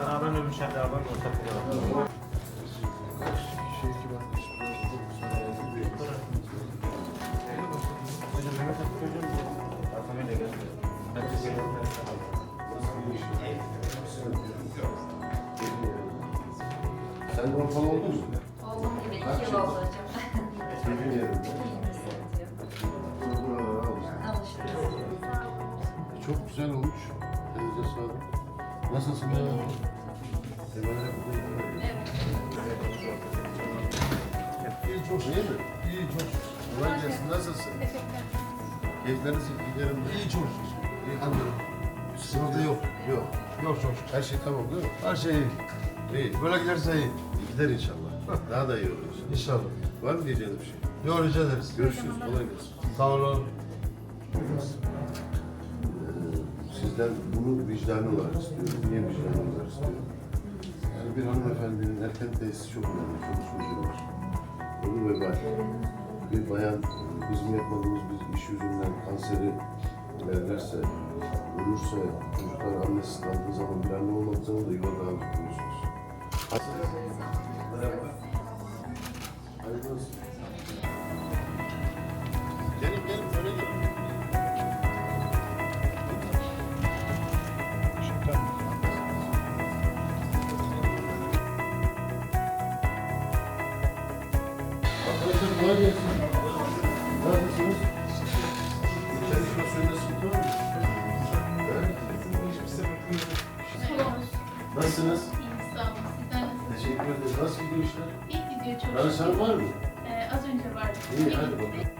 Beraber ölmüşler, beraber ortak olarak. Sen bunu falan oldun mu? Oldum. İki yıl oldu hocam. Çok güzel olmuş. Elinize sağlık. Nasılsın? Eyvallah. İyi çok iyi mi? İyi çok Kolay gelsin. Nasılsın? Keyifleriniz giderim. İyi çok İyi anladım. Sıkıntı yok. Yok. Yok çok. Her şey tamam değil mi? Her şey iyi. İyi. Böyle giderse iyi. Gider inşallah. Daha da iyi olur. İnşallah. Var mı diyeceğiniz bir şey? Yok rica ederiz. Görüşürüz. Kolay gelsin. Sağ olun. Sizden bunu vicdani olarak istiyorum. Niye vicdani olarak istiyorum? Yani bir hanımefendinin erken tesisi çok önemli. Çok uzun var. Bunu vebal. Bir bayan bizim yapmadığımız bir iş yüzünden kanseri ilerlerse, ölürse, çocuklar annesiz kaldığı zaman bir anne olmadığı zaman da yuva dağıtıyorsunuz. Merhaba. Hayırlı olsun. Kolay gelsin. Evet. Nasılsınız? Teşekkür ederiz. Nasıl gidiyor işler? İlk gidiyor çok Danışan var mı? Ee, az önce vardı. İyi hadi bakalım.